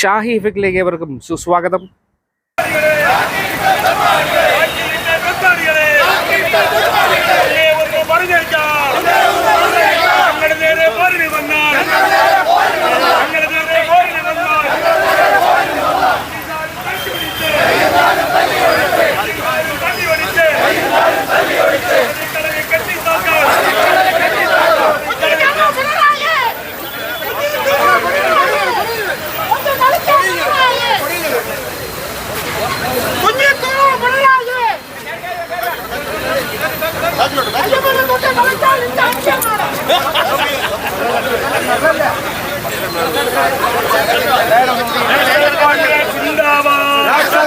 ഷാഹി ഇഫക്റ്റിലേക്ക് ഏവർക്കും സുസ്വാഗതം.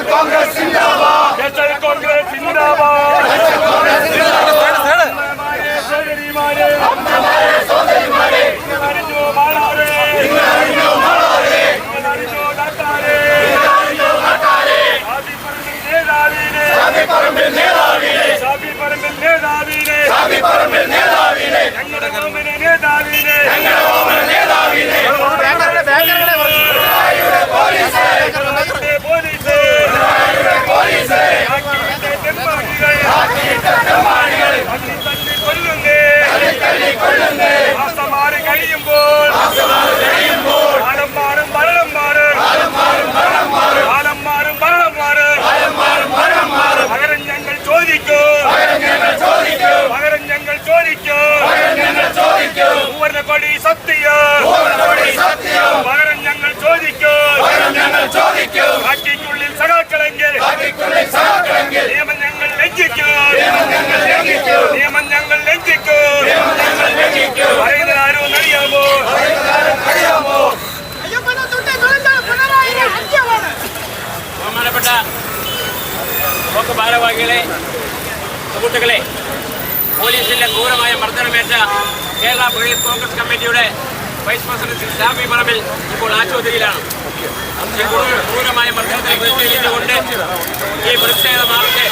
കോൺഗ്രസ് കോൺഗ്രസ് സുഹൃത്തുക്കളെ പോലീസിന്റെ ക്രൂരമായ മർദ്ദനമേറ്റ കേരള പ്രദേശ് കോൺഗ്രസ് കമ്മിറ്റിയുടെ വൈസ് പ്രസിഡന്റ് ഷാഫി പറമ്പിൽ ഇപ്പോൾ ആശുപത്രിയിലാണ്. ക്രൂരമായ മർദ്ദനത്തിൽ പ്രതിഷേധിച്ചുകൊണ്ട് ഈ പ്രതിഷേധ മാർച്ച്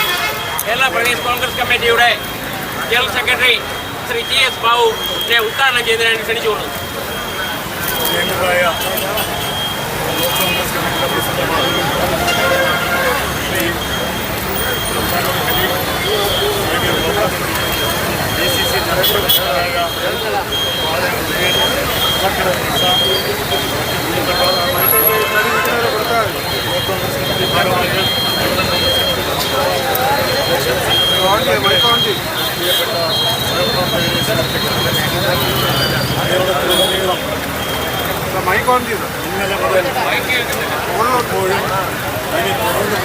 കേരള പ്രദേശ് കോൺഗ്രസ് കമ്മിറ്റിയുടെ general secretary Shri T S ബാബുവിനെ ഉദ്ഘാടനം ചെയ്തതിനാണ് ക്ഷണിച്ചുകൊള്ളുന്നു പ്രിയങ്കരായ ബ്ലോക്ക് കോൺഗ്രസ് കമ്മിറ്റിയുടെ പ്രസിഡന്റുമാരും ശ്രീ സംസ്ഥാന Khalif senior block D C C general സെക്രട്ടറിയായ വാഴ ഉദയൻ, സഹപ്രവർത്തകരെ സുഹൃത്തുക്കളെ കേരളത്തിലുടനീളം ഇന്നലെ മുതൽ ഓണപ്പോഴും ഇനി തുടർന്ന്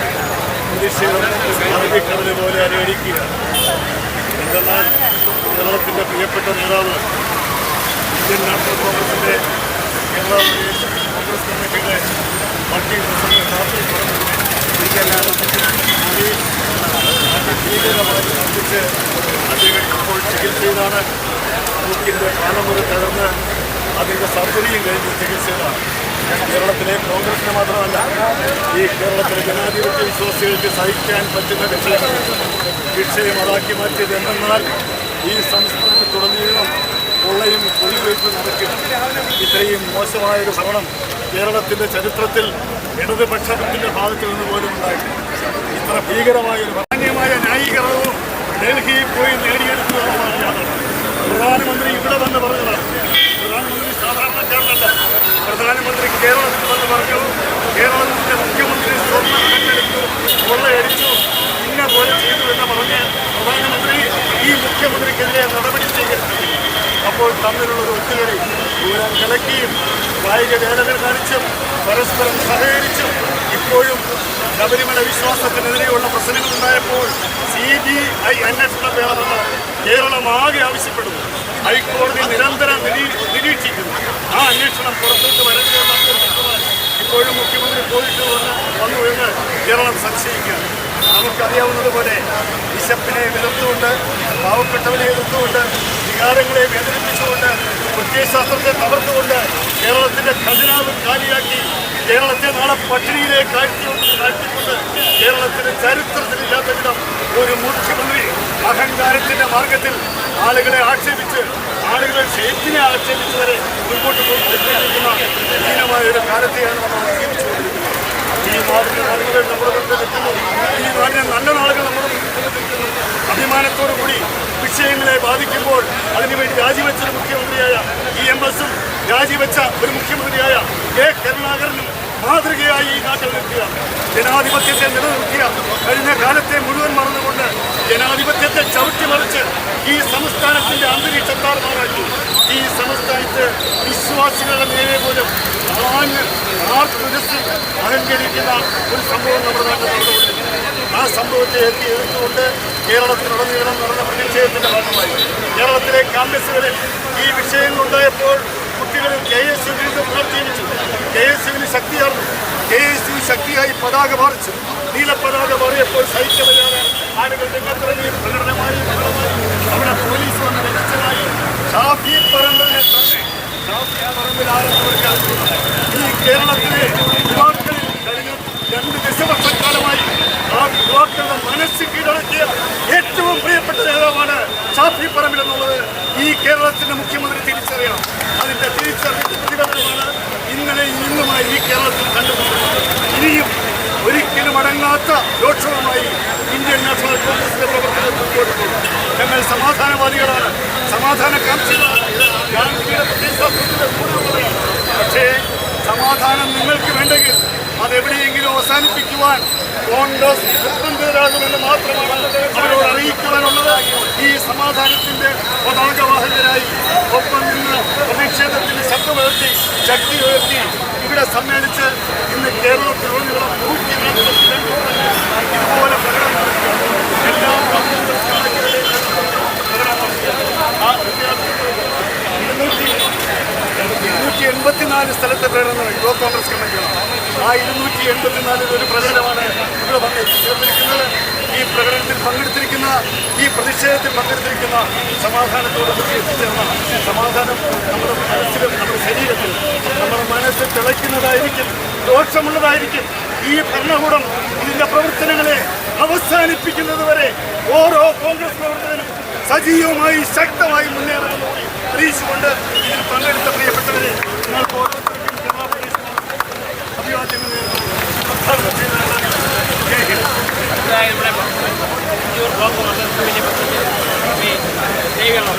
പ്രതിഷേധം പോലെ അരയടിക്കുക എന്തെന്നാൽ കേരളത്തിന്റെ പ്രിയപ്പെട്ട നേതാവ് ഇന്ത്യൻ നാഷണൽ കോൺഗ്രസിന്റെ കേരള പ്രദേശ് കോൺഗ്രസ് കമ്മിറ്റിയുടെ മൾട്ടി പ്രസിഡന്റ് ഷാഫി പറമ്പിലിനെ ഭീകരമായി സന്ധിച്ച് അദ്ദേഹം ഇപ്പോൾ ചികിത്സയിലാണ് മൂക്കിന്റെ പാലമുറ തകർന്ന് അതിന്റെ സർജറിയും കഴിഞ്ഞ് ചികിത്സയിലാണ് കേരളത്തിലെ കോൺഗ്രസിന് മാത്രമല്ല ഈ കേരളത്തിലെ ജനാധിപത്യ വിശ്വാസികൾക്ക് സഹിക്കാൻ പറ്റുന്ന വിഷയങ്ങൾ വിഷയം അതാക്കി മാറ്റിയത് എന്തെന്നാൽ ഈ സംസ്ഥാനത്തുടനീളം കൊള്ളയും കുടിവയ്പ് നടക്കും ഇത്രയും മോശമായൊരു ഭരണം കേരളത്തിന്റെ ചരിത്രത്തിൽ ഇടതുപക്ഷത്തിന്റെ ഭാഗത്ത് നിന്ന് പോലും ഉണ്ടായിട്ടില്ല. ഇത്ര ഭീകരമായ ഒരു മാന്യമായ ന്യായീകരണവും ഡൽഹിയിൽ പോയി നേടിയെടുക്കുക എന്നുള്ളതാണ് പ്രധാനമന്ത്രി ഇവിടെ വന്ന് പറഞ്ഞതാണ്. പ്രധാനമന്ത്രി സാധാരണക്കാരനല്ല. പ്രധാനമന്ത്രി കേരളത്തിൽ വന്ന് പറഞ്ഞു കേരളത്തിന്റെ മുഖ്യമന്ത്രി സ്വർണം കണ്ടെടുത്തു കൊള്ളയടിച്ചു ഇന്ന പോലെ ചെയ്തു എന്ന് പറഞ്ഞ് പ്രധാനമന്ത്രി ഈ മുഖ്യമന്ത്രിക്കെതിരെ നടപടി അപ്പോൾ തമ്മിലുള്ള ഒരു ഒത്തുകളി. ദൂരം കലക്കിയും കായിക വേദനകൾ കാണിച്ചും പരസ്പരം സഹകരിച്ചും ഇപ്പോഴും ശബരിമല വിശ്വാസത്തിനെതിരെയുള്ള പ്രശ്നങ്ങൾ ഉണ്ടായപ്പോൾ സി ബി ഐ അന്വേഷണം വേണമെന്ന് കേരളം ആകെ ആവശ്യപ്പെടുന്നു. ഹൈക്കോടതി നിരന്തരം നിരീ- നിരീക്ഷിക്കുന്നു. ആ അന്വേഷണം വരരുതെന്ന് അഭ്യർത്ഥിക്കുവാൻ ഇപ്പോഴും മുഖ്യമന്ത്രി പോയിട്ട് വന്ന് വന്നു എന്ന് കേരളം സംശയിക്കുകയാണ്. നമുക്കറിയാവുന്നതുപോലെ വിശപ്പിനെ എതിർത്തുകൊണ്ട് പാവപ്പെട്ടവനെ എതിർത്തുകൊണ്ട് വികാരങ്ങളെ വേദനിപ്പിച്ചുകൊണ്ട് പ്രത്യയശാസ്ത്രത്തെ തകർത്തുകൊണ്ട് കേരളത്തിന്റെ ഖജനാവ് കാലിയാക്കി കേരളത്തെ നാളെ പട്ടിണിയിലേക്ക് താഴ്ത്തിക്കൊണ്ട് കേരളത്തിന് ചരിത്രത്തിലില്ലാത്ത വിധം ഒരു മുഖ്യമന്ത്രി അഹങ്കാരത്തിന്റെ മാർഗത്തിൽ ആളുകളെ ആക്ഷേപിച്ച് ആളുകളെ ഷേപ്പിനെ ആക്ഷേപിച്ചവരെ മുൻപോട്ട് പോകുന്ന ഹീനമായ ഒരു കാലത്തെയാണ് നമ്മൾ ഈ നാടിന് നല്ല നാളുകൾ നമ്മുടെ മുമ്പിലെത്തുന്നു അഭിമാനത്തോടു കൂടി വിഷയങ്ങളെ ബാധിക്കുമ്പോൾ അതിനുവേണ്ടി രാജിവെച്ച ഒരു മുഖ്യമന്ത്രിയായ ഇ എം എസും രാജിവെച്ച ഒരു മുഖ്യമന്ത്രിയായ കെ കരുണാകരനും മാതൃകയായി ഈ നാട്ടിൽ നിൽക്കുക. ജനാധിപത്യത്തെ നിലനിർത്തിയ കഴിഞ്ഞ കാലത്തെ മുഴുവൻ മറന്നുകൊണ്ട് ജനാധിപത്യത്തെ ചവിട്ടിമറിച്ച് ഈ സംസ്ഥാനത്തിന്റെ അന്തരീക്ഷത്താർ മാറാക്കി ഈ സംസ്ഥാനത്ത് വിശ്വാസികളുടെ നേരെ പോലും ആഞ്ഞ് ആർത്തുരസിൽ അലങ്കരിക്കുന്ന ഒരു സംഭവം നമ്മുടെ നാട്ടിൽ നടന്നുകൊണ്ടിരിക്കുന്നു ആ സംഭവത്തെ എത്തി എതിർത്തുകൊണ്ട് കേരളത്തിലുടനീളം നടന്ന പ്രതിഷേധത്തിന്റെ ഭാഗമായി. കേരളത്തിലെ ക്യാമ്പസുകളിൽ ഈ വിഷയങ്ങളുണ്ടായപ്പോൾ കുട്ടികൾ കെ എസ് യുവിൽ പുനർജീവിച്ചു കെ എസ് യുവിന് ശക്തിയാർന്നു. കെ എസ് യു ശക്തിയായി പതാക മാറിച്ചു. നീല പതാക മാറിയപ്പോൾ സൈക്കിളിലാണ് ആളുകൾ രംഗത്തിറങ്ങി പ്രകടനമായി അവിടെ പോലീസ് വന്ന് രക്ഷനായി. ഷാഫി പറമ്പിലാണെന്നവർക്ക് ഈ കേരളത്തിലെ യുവാക്കളിൽ കഴിഞ്ഞ രണ്ട് ദശവർഷക്കാലമായി ആ യുവാക്കളുടെ ഏറ്റവും പ്രിയപ്പെട്ട നേതാവാണ് ഷാഫി പറമ്പിൽ എന്നുള്ളത് ഈ കേരളത്തിന്റെ മുഖ്യമന്ത്രി തിരിച്ചറിയണം. അതിന്റെ തിരിച്ചറിഞ്ഞ പ്രതിഫലനമാണ് ഇന്നലെ ഇന്നുമായി ഈ കേരളത്തിൽ കണ്ടുകൊണ്ടിരുന്നത് ഇനിയും ഒരിക്കലും അടങ്ങാത്ത രോക്ഷവുമായി ഇന്ത്യൻ നാഷണൽ പ്രവർത്തനം പോകും ഞങ്ങൾ സമാധാനവാദികളാണ്. സമാധാനകാംക്ഷികളാണ് ഗാന്ധിയുടെ പ്രത്യയശാസ്ത്രത്തിന്റെ കൂടെയുള്ളവരാണ് പക്ഷേ സമാധാനം നിങ്ങൾക്ക് വേണ്ടെങ്കിൽ അതെവിടെയെങ്കിലും അവസാനിപ്പിക്കുവാൻ കോൺഗ്രസ് നിർബന്ധിതരാകുമെന്ന് മാത്രമാണ് അവരോട് അറിയിക്കുവാനുള്ളത്. ഈ സമാധാനത്തിന്റെ പതാകവാഹകരായി ഒപ്പം നിന്ന് പ്രതിഷേധത്തിന് ശബ്ദമുയർത്തി ശക്തി ഉയർത്തി ഇവിടെ സമ്മേളിച്ച് ഇന്ന് കേരളത്തിലുടനീളം നൂറ്റി നാൽപ്പത്തിരണ്ട് ഇതുപോലെ പ്രകടനം ഇരുന്നൂറ്റി എൺപത്തിനാല് സ്ഥലത്തെ പ്രകടനം യുവ കോൺഗ്രസ് കമ്മിറ്റിയാണ് ആ ഇരുന്നൂറ്റി എൺപത്തിനാലിൽ ഒരു പ്രകടനമാണ് ഇവിടെ ചേർന്നിരിക്കുന്നത്. ഈ പ്രകടനത്തിൽ പങ്കെടുത്തിരിക്കുന്ന ഈ പ്രതിഷേധത്തിൽ പങ്കെടുത്തിരിക്കുന്ന സമാധാനത്തോട് എത്തിച്ചേർന്ന സമാധാനം നമ്മുടെ മനസ്സിലും നമ്മുടെ ശരീരത്തിൽ നമ്മുടെ മനസ്സ് തിളയ്ക്കുന്നതായിരിക്കും ദോഷമുള്ളതായിരിക്കും. ഈ ഭരണകൂടം ഇതിന്റെ പ്രവർത്തനങ്ങളെ അവസാനിപ്പിക്കുന്നത് വരെ ഓരോ കോൺഗ്രസ് പ്രവർത്തകരും സജീവമായി ശക്തമായി മുന്നേറണമെന്ന് അറിയിച്ചുകൊണ്ട് ഇതിൽ പങ്കെടുത്ത പ്രിയപ്പെട്ടവരെ അഭിവാദ്യങ്ങൾ കോൺഗ്രസ് കമ്മിറ്റി പ്രസിഡന്റ് ശ്രീ ദേവികരണം